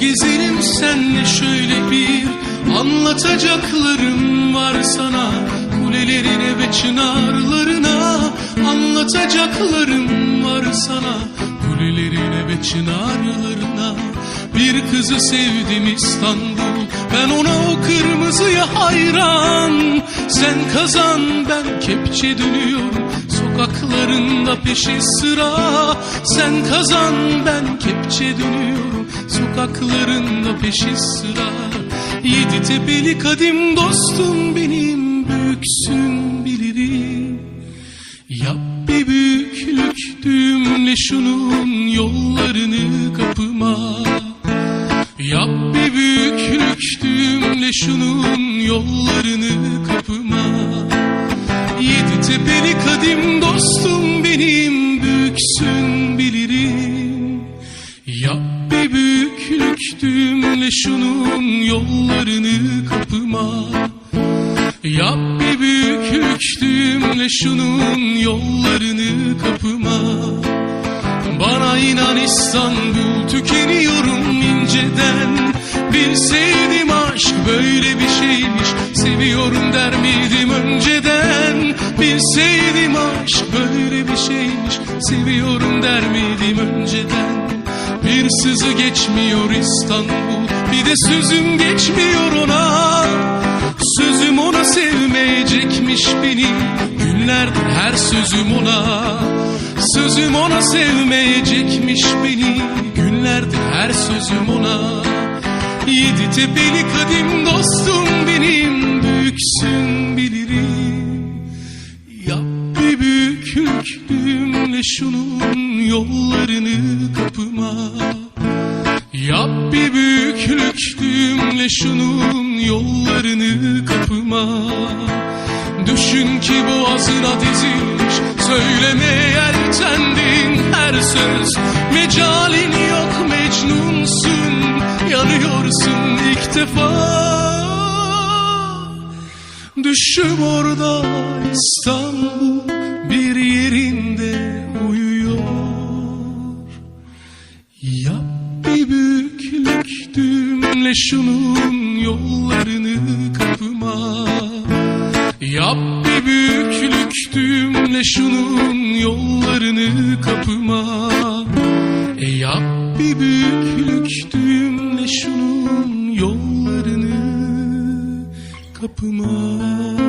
gezelim senle şöyle bir. Anlatacaklarım var sana Kulelerine ve çınarlarına. Anlatacaklarım var sana Kulelerine ve çınarlarına. Bir kızı sevdim İstanbul Ben ona o kırmızıya hayran. Sen kazan ben kepçe dönüyorum Sokaklarında peşi sıra. Sen kazan ben kepçe dönüyorum Sokaklarında peşi sıra Yedi tepeli kadim dostum benim Büyüksün bilirim. Yap bir büyüklük düğümle şunun yollarını kapıma. Yap bir büyüklük düğümle şunun yollarını kapıma. Yedi tepeli kadim dostum benim büyüksün büyüklük düğümle şunun yollarını kapıma. Yap bir büyüklük düğümle şunun yollarını kapıma. Bana inan İstanbul tükeniyorum inceden. Bilseydim aşk böyle bir şeymiş. Seviyorum der miydim önceden? Bilseydim aşk böyle bir şeymiş. Seviyorum der miydim önceden Bir sızı geçmiyor İstanbul. Bir de sözüm geçmiyor ona. Sözüm ona sevmeyecekmiş beni. Günlerdir her sözüm ona. Sözüm ona sevmeyecekmiş beni. Günlerdir her sözüm ona. Yedi tepeli kadim büyüklük düğümle şunun yollarını kapıma. Yap bir büyüklük şunun yollarını kapıma. Düşün ki boğazına dizilmiş Söylemeye yeltendin her söz. Mecalin yok mecnunsun Yanıyorsun ilk defa. Düşüm orada İstanbul bir yerinde uyuyor. Yap bir büyüklük düğümle şunun yollarını kapıma. Yap bir büyüklük düğümle şunun yollarını kapıma. E yap bir büyüklük düğümle şunun yollarını kapıma